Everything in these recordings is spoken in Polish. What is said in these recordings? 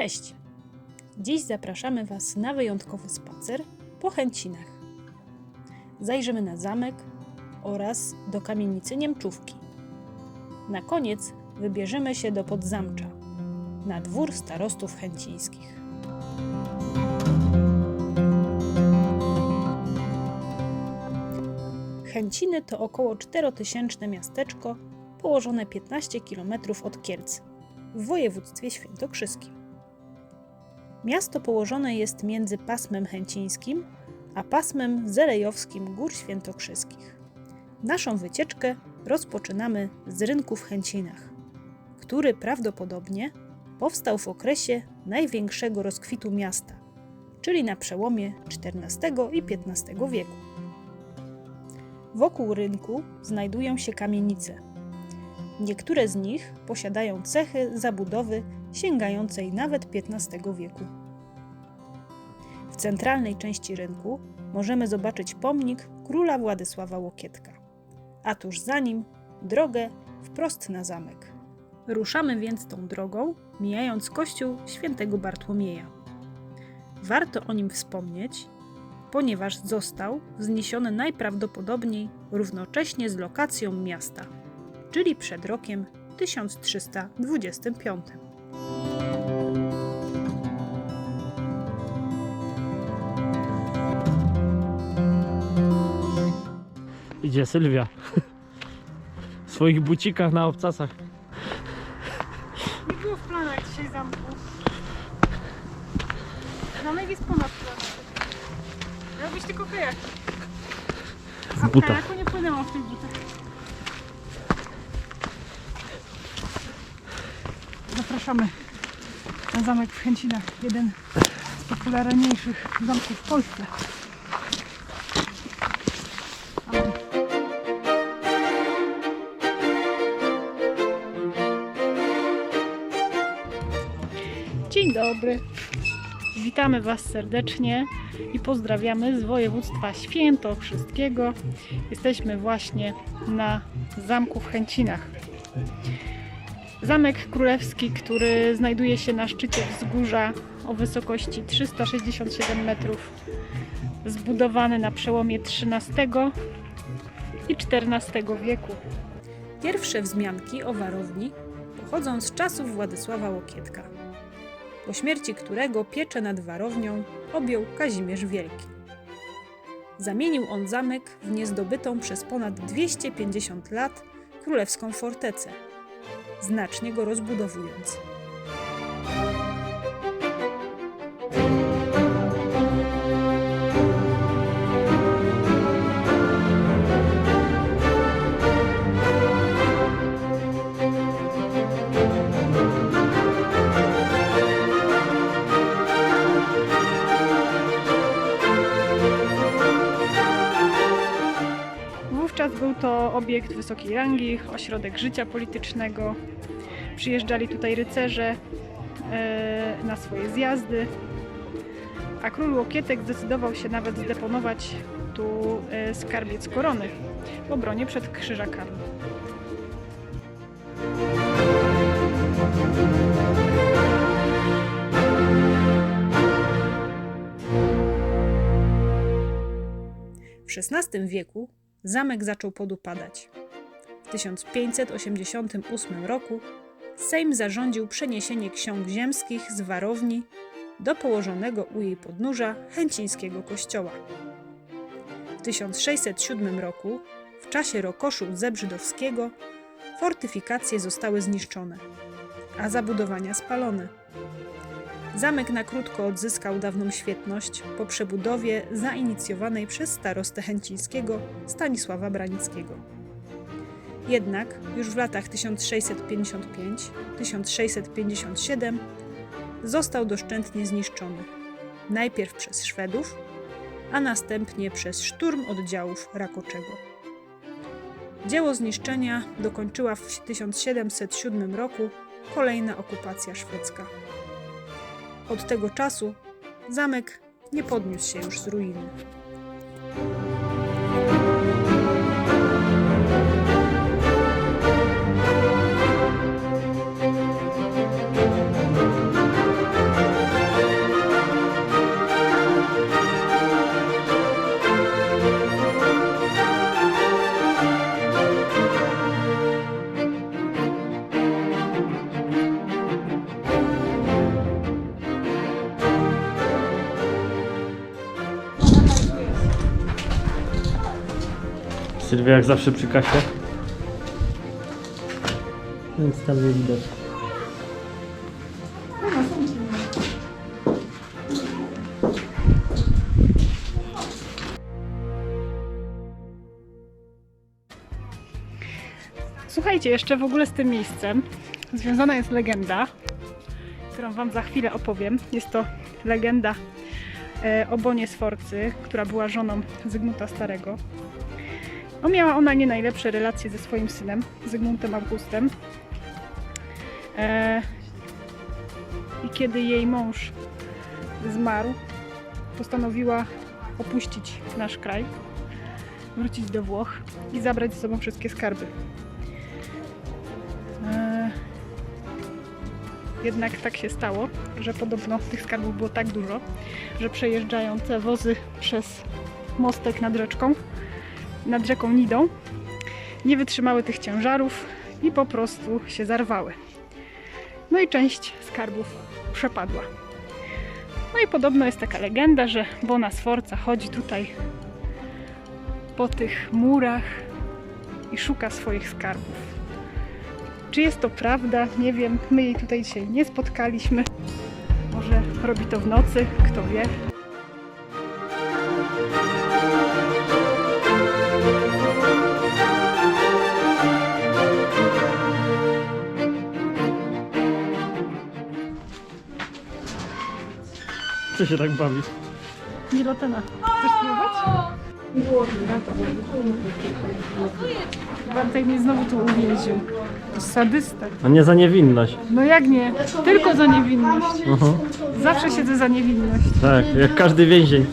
Cześć! Dziś zapraszamy Was na wyjątkowy spacer po Chęcinach. Zajrzymy na zamek oraz do kamienicy Niemczówki. Na koniec wybierzemy się do Podzamcza, na dwór starostów chęcińskich. Chęciny to około 4000 miasteczko położone 15 km od Kielc w województwie świętokrzyskim. Miasto położone jest między pasmem chęcińskim a pasmem zelejowskim Gór Świętokrzyskich. Naszą wycieczkę rozpoczynamy z rynku w Chęcinach, który prawdopodobnie powstał w okresie największego rozkwitu miasta, czyli na przełomie XIV i XV wieku. Wokół rynku znajdują się kamienice. Niektóre z nich posiadają cechy zabudowy sięgającej nawet XV wieku. W centralnej części rynku możemy zobaczyć pomnik króla Władysława Łokietka, a tuż za nim drogę wprost na zamek. Ruszamy więc tą drogą, mijając kościół świętego Bartłomieja. Warto o nim wspomnieć, ponieważ został wzniesiony najprawdopodobniej równocześnie z lokacją miasta, czyli przed rokiem 1325. Idzie Sylwia. W swoich bucikach na obcasach. Nie było w planach dzisiaj zamku. Zamek jest ponad planem. Robić tylko kajak. A w butach. kajaku nie płynęłam w tych butach. Zapraszamy na zamek w Chęcinach. Jeden z popularniejszych zamków w Polsce. Dzień dobry. Witamy Was serdecznie i pozdrawiamy z województwa świętokrzyskiego. Jesteśmy właśnie na zamku w Chęcinach. Zamek królewski, który znajduje się na szczycie wzgórza o wysokości 367 metrów, zbudowany na przełomie XIII i XIV wieku. Pierwsze wzmianki o warowni pochodzą z czasów Władysława Łokietka po śmierci którego pieczę nad warownią objął Kazimierz Wielki. Zamienił on zamek w niezdobytą przez ponad 250 lat królewską fortecę, znacznie go rozbudowując. To obiekt wysokiej rangi, ośrodek życia politycznego. Przyjeżdżali tutaj rycerze e, na swoje zjazdy, a król Łokietek zdecydował się nawet zdeponować tu e, skarbiec korony w obronie przed krzyżakami. W XVI wieku zamek zaczął podupadać. W 1588 roku Sejm zarządził przeniesienie ksiąg ziemskich z warowni do położonego u jej podnóża chęcińskiego kościoła. W 1607 roku, w czasie rokoszu zebrzydowskiego, fortyfikacje zostały zniszczone, a zabudowania spalone. Zamek na krótko odzyskał dawną świetność po przebudowie zainicjowanej przez starostę chęcińskiego Stanisława Branickiego. Jednak już w latach 1655-1657 został doszczętnie zniszczony. Najpierw przez Szwedów, a następnie przez szturm oddziałów Rakoczego. Dzieło zniszczenia dokończyła w 1707 roku kolejna okupacja szwedzka. Od tego czasu zamek nie podniósł się już z ruiny. Sylwia jak zawsze przy kasie. Nic tam nie widać. Słuchajcie, jeszcze w ogóle z tym miejscem związana jest legenda, którą Wam za chwilę opowiem. Jest to legenda e, o Bonie Sforcy, która była żoną Zygmunta Starego. No, miała ona nie najlepsze relacje ze swoim synem, Zygmuntem Augustem. E, I kiedy jej mąż zmarł, postanowiła opuścić nasz kraj, wrócić do Włoch i zabrać ze sobą wszystkie skarby. E, Jednak tak się stało, że podobno tych skarbów było tak dużo, że przejeżdżające wozy przez mostek nad rzeczką, nad rzeką Nidą, nie wytrzymały tych ciężarów i po prostu się zarwały. No i część skarbów przepadła. No i podobno jest taka legenda, że Bona Sforza chodzi tutaj po tych murach i szuka swoich skarbów. Czy jest to prawda? Nie wiem. My jej tutaj dzisiaj nie spotkaliśmy. Może robi to w nocy, kto wie. Co się tak bawi? Gilotena. Chcesz spróbować? Bartek mnie znowu tu uwięził. To sadysta. A nie za niewinność. No jak nie? Tylko za niewinność. Mhm. Zawsze siedzę za niewinność. Tak, jak każdy więzień.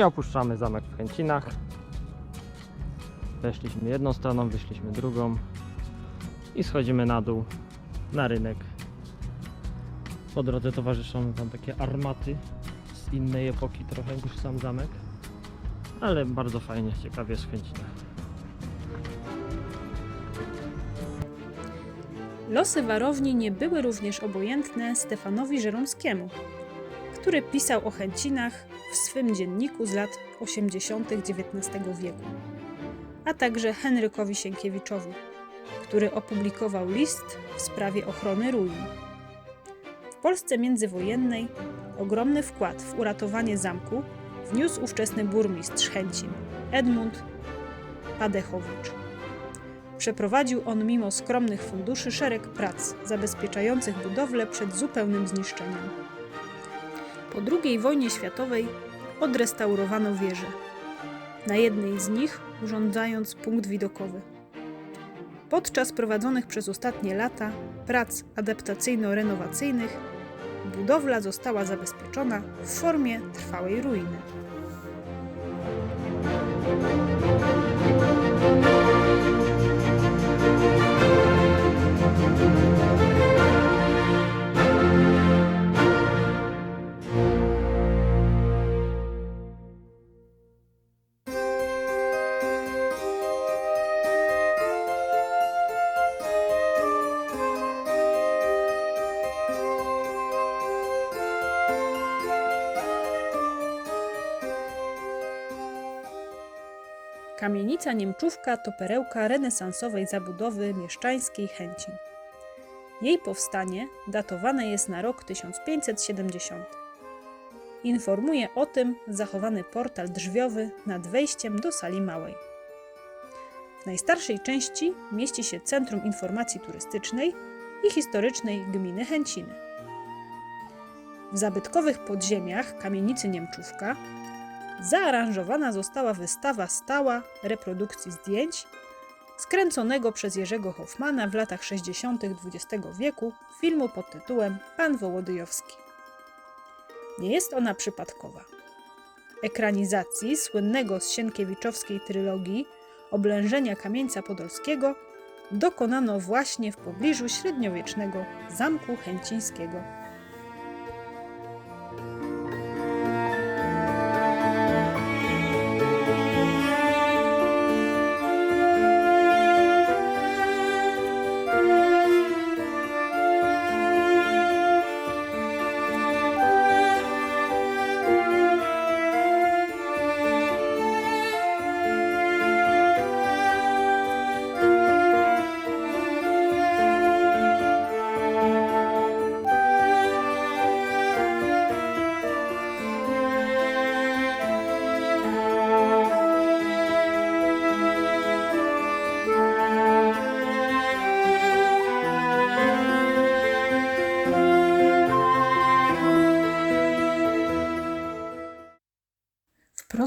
I opuszczamy zamek w Chęcinach. Weszliśmy jedną stroną, wyszliśmy drugą i schodzimy na dół na rynek. Po drodze towarzyszą tam takie armaty z innej epoki trochę niż sam zamek. Ale bardzo fajnie, ciekawie z Chęcinach. Losy warowni nie były również obojętne Stefanowi Żeromskiemu, który pisał o chęcinach w swym dzienniku z lat 80. XIX wieku, a także Henrykowi Sienkiewiczowi, który opublikował list w sprawie ochrony ruin. W Polsce międzywojennej ogromny wkład w uratowanie zamku wniósł ówczesny burmistrz Chęcin Edmund Padechowicz. Przeprowadził on mimo skromnych funduszy szereg prac zabezpieczających budowlę przed zupełnym zniszczeniem. Po II wojnie światowej odrestaurowano wieże. Na jednej z nich urządzając punkt widokowy. Podczas prowadzonych przez ostatnie lata prac adaptacyjno-renowacyjnych budowla została zabezpieczona w formie trwałej ruiny. Kamienica Niemczówka to perełka renesansowej zabudowy mieszczańskiej Chęcin. Jej powstanie datowane jest na rok 1570. Informuje o tym zachowany portal drzwiowy nad wejściem do sali małej. W najstarszej części mieści się Centrum Informacji Turystycznej i Historycznej Gminy Chęciny. W zabytkowych podziemiach kamienicy Niemczówka zaaranżowana została wystawa stała reprodukcji zdjęć skręconego przez Jerzego Hoffmana w latach 60. XX wieku filmu pod tytułem Pan Wołodyjowski. Nie jest ona przypadkowa. Ekranizacji słynnego z Sienkiewiczowskiej trylogii Oblężenia Kamieńca Podolskiego dokonano właśnie w pobliżu średniowiecznego Zamku Chęcińskiego.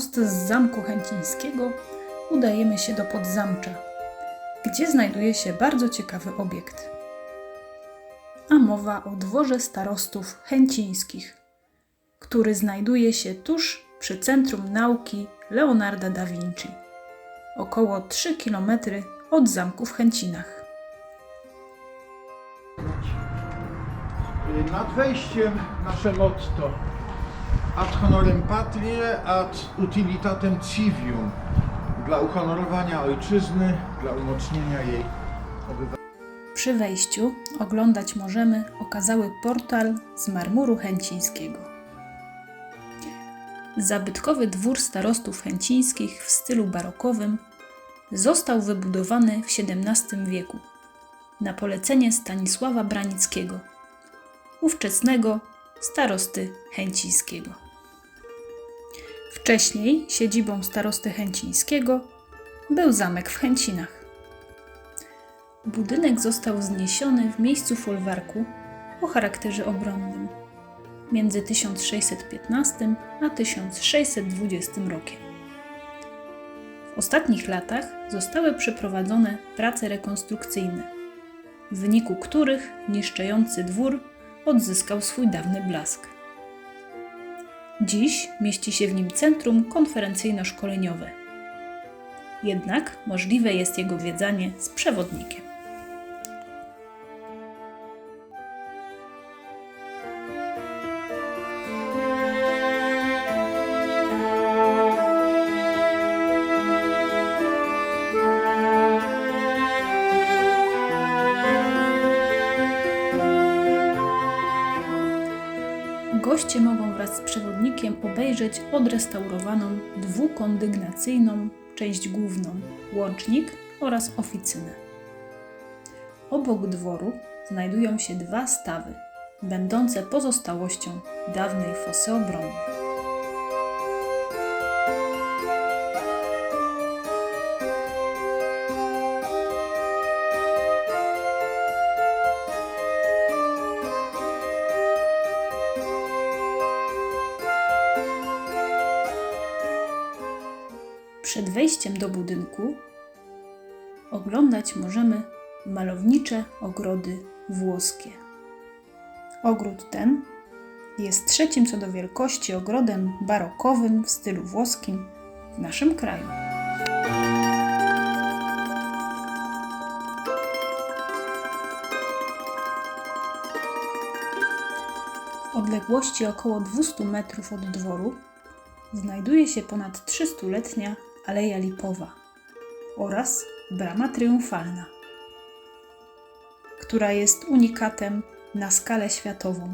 Prosto z zamku chęcińskiego udajemy się do Podzamcza, gdzie znajduje się bardzo ciekawy obiekt. A mowa o dworze starostów chęcińskich, który znajduje się tuż przy Centrum Nauki Leonarda da Vinci, około 3 km od zamku w Chęcinach. Nad wejściem nasze motto ad honorem patriae, ad utilitatem civium dla uhonorowania ojczyzny, dla umocnienia jej obywateli. Przy wejściu oglądać możemy okazały portal z marmuru chęcińskiego. Zabytkowy dwór starostów chęcińskich w stylu barokowym został wybudowany w XVII wieku na polecenie Stanisława Branickiego, ówczesnego starosty chęcińskiego. Wcześniej siedzibą starosty chęcińskiego był zamek w Chęcinach. Budynek został wzniesiony w miejscu folwarku o charakterze obronnym między 1615 a 1620 rokiem. W ostatnich latach zostały przeprowadzone prace rekonstrukcyjne, w wyniku których niszczejący dwór odzyskał swój dawny blask. Dziś mieści się w nim centrum konferencyjno-szkoleniowe. Jednak możliwe jest jego zwiedzanie z przewodnikiem. Goście mogą wraz z przewodnikiem obejrzeć odrestaurowaną dwukondygnacyjną część główną, łącznik oraz oficynę. Obok dworu znajdują się dwa stawy, będące pozostałością dawnej fosy obronnej. Przed wejściem do budynku oglądać możemy malownicze ogrody włoskie. Ogród ten jest trzecim co do wielkości ogrodem barokowym w stylu włoskim w naszym kraju. W odległości około 200 metrów od dworu znajduje się ponad 300-letnia Aleja Lipowa oraz Brama Triumfalna, która jest unikatem na skalę światową.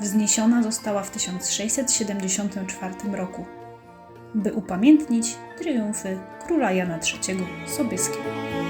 Wzniesiona została w 1674 roku, by upamiętnić triumfy króla Jana III Sobieskiego.